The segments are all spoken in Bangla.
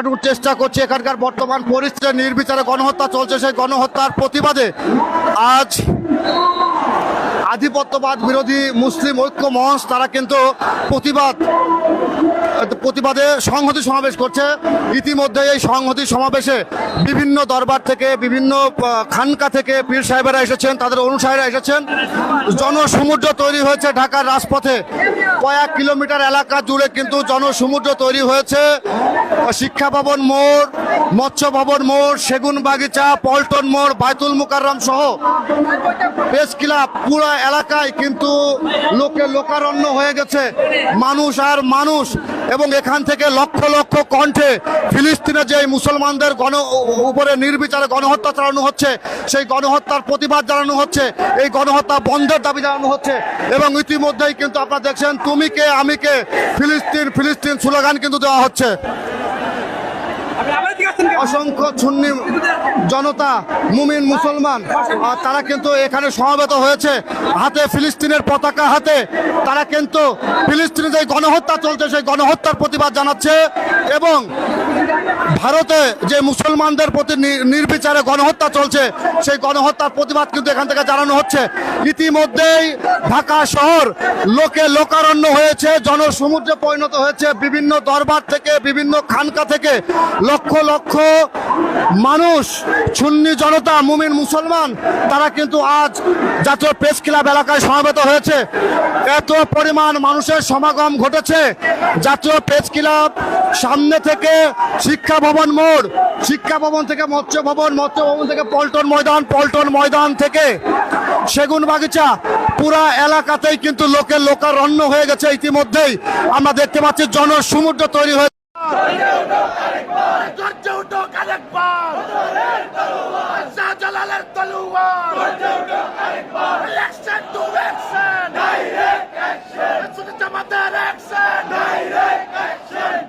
চেষ্টা করছে এখানকার বর্তমান পরিস্থিতি, নির্বিচারে গণহত্যা চলছে সেই গণহত্যার প্রতিবাদে আজ আধিপত্যবাদ বিরোধী মুসলিম ঐক্য মঞ্চ তারা কিন্তু প্রতিবাদ, প্রতিবাদে সংহতি সমাবেশ করছে। ইতিমধ্যে এই সংহতি সমাবেশে বিভিন্ন দরবার থেকে, বিভিন্ন খানকা থেকে পীর সাহেবেরা এসেছেন, তাদের অনুসারীরা এসেছেন। জনসমুদ্র তৈরি হয়েছে ঢাকার রাজপথে। কয়েক কিলোমিটার এলাকা জুড়ে কিন্তু জনসমুদ্র তৈরি হয়েছে। শিক্ষা ভবন মোড়, মৎস্য ভবন মোড়, সেগুন বাগিচা, পল্টন মোড়, বাইতুল মুকাররম সহ প্রেস ক্লাব পুরো এলাকায় কিন্তু লোকে লোকারণ্য হয়ে গেছে। মানুষ আর মানুষ এবং এখান থেকে লক্ষ লক্ষ কণ্ঠে ফিলিস্তিনে যে মুসলমানদের গণ উপরে নির্বিচারে গণহত্যা চালানো হচ্ছে, সেই গণহত্যার প্রতিবাদ জানানো হচ্ছে, এই গণহত্যা বন্ধের দাবি জানানো হচ্ছে এবং ইতিমধ্যেই কিন্তু আপনারা দেখছেন তুমি কে, আমি কে, ফিলিস্তিন ফিলিস্তিন স্লোগান কিন্তু দেওয়া হচ্ছে। অসংখ্য সুন্নি জনতা, মুমিন মুসলমান তারা কিন্তু এখানে সমাবেত হয়েছে। হাতে ফিলিস্তিনের পতাকা হাতে, তারা কিন্তু ফিলিস্তিনে যে গণহত্যা চলছে, সেই গণহত্যার প্রতিবাদ জানাচ্ছে এবং ভারতে যে মুসলমানদের প্রতি নির্বিচারে গণহত্যা চলছে, সেই গণহত্যার প্রতিবাদ কিন্তু এখান থেকে জানানো হচ্ছে। ইতিমধ্যেই ঢাকা শহর লোকে লোকারণ্য হয়েছে, জনসমুদ্রে পরিণত হয়েছে, বিভিন্ন দরবার থেকে, বিভিন্ন খানকা থেকে লক্ষ লক্ষ মানুষ, সুন্নি জনতা, মুমিন, মুসলমান, তারা কিন্তু আজ জাতীয় প্রেস ক্লাব এলাকায় সমবেত হয়েছে। এত পরিমাণ মানুষের সমাগম ঘটেছে। জাতীয় প্রেস ক্লাব সামনে থেকে শিক্ষা ভবন মোড়, শিক্ষা ভবন থেকে মৎস্য ভবন মৎস্য ভবন থেকে পল্টন ময়দান পল্টন ময়দান থেকে সেগুন বাগিচা, পুরা এলাকাতেই কিন্তু লোকের লোকারণ্য হয়ে গেছে ইতিমধ্যেই। আমরা দেখতে পাচ্ছি, জনসমুদ্র তৈরি হয়ে গর্জে উঠো আরেকবার শাহজালালের তলোয়ার অ্যাকশন টু অ্যাকশন শুধু জামাতের action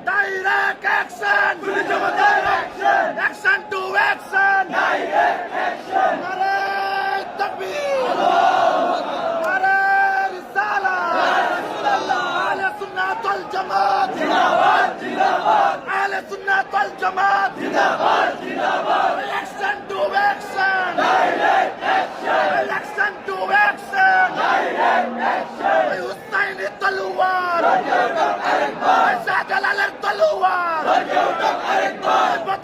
direct action action to action নারে তাকবীর নারে রিসালাত আহলে সুন্নাত ওয়াল জামাত আহলে ওয়াল জামাত। Action to action action to action Husaini তলোয়ার। শাহজালালের তলোয়ার। বদরের তলোয়ার অ্যাকশন